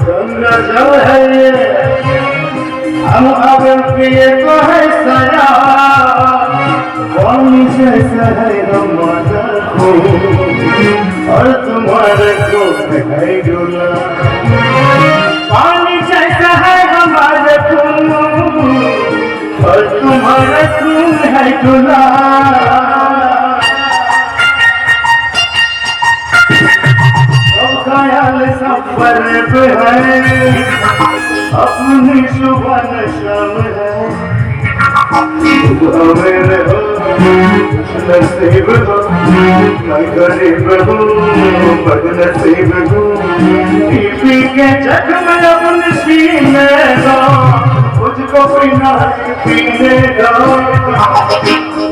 गंगा जल है हम अब प्रिय को है सजा कौन से सहर मजा को और तुम्हारे को है डोला पानी जैसा है हमारे खून और तुम्हारा खून है डोला ख्याल है। अपनी सुबह शाम है। मेरे हो नसीब हो मैं गरीब हूँ, बदनसीब हूँ। बीबी के जख्म अपने सीने दो मुझको पीना है पीने दो।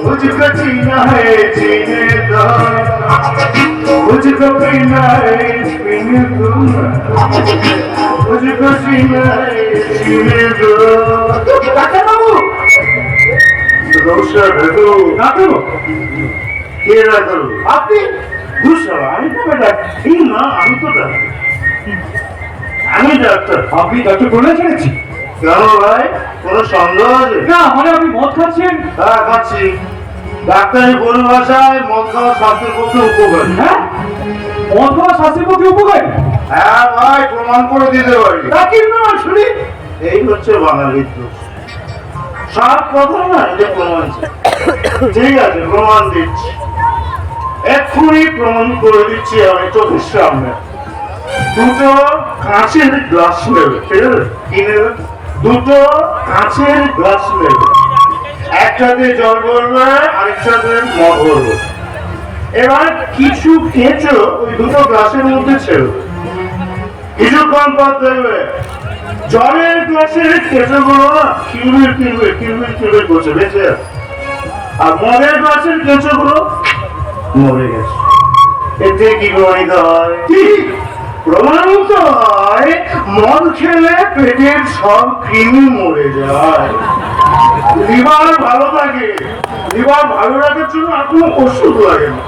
मुझको जीना है, जीने दो। मुझको पीना है पीने আমি ডাক্তার ডাক্তার আপনি ডক্টর প্রণয় ছেড়েছি কেন ভাই কোনো সন্দেহ আছে না মানে আপনি মদ খাচ্ছেন হ্যাঁ খাচ্ছি ডাক্তারি পরিভাষায় মদ খাওয়া স্বাস্থ্যের পক্ষে উপকারী হ্যাঁ মদ খাওয়া স্বাস্থ্যের পক্ষে উপকারী হ্যাঁ ভাই প্রমাণ করে দিতে পারি তা না শুনি। এই হচ্ছে বাঙালির দোষ সব কথা না এটা প্রমাণ ঠিক আছে প্রমাণ দিচ্ছি। এক্ষুনি প্রমাণ করে দিচ্ছি আমি চোখের সামনে। দুটো কাঁচের গ্লাস নেবে ঠিক আছে? কি নেবে? দুটো কাঁচের গ্লাস নেবে। একটাতে জল ভরবে আরেকটাতে মদ ভরবে। এবার কিছু কেঁচো ওই দুটো গ্লাসের মধ্যে ছেড়ে কিছুক্ষণ পর দেখবে জলের করছে বেঁচে। আর গ্লাসের মরে গেছে। এতে কি হয়? প্রমাণিত হয় খেলে পেটের সব কৃমি মরে যায়। লিভার ভালো থাকে। লিভার ভালো রাখার জন্য আর কোনো ওষুধ লাগে না।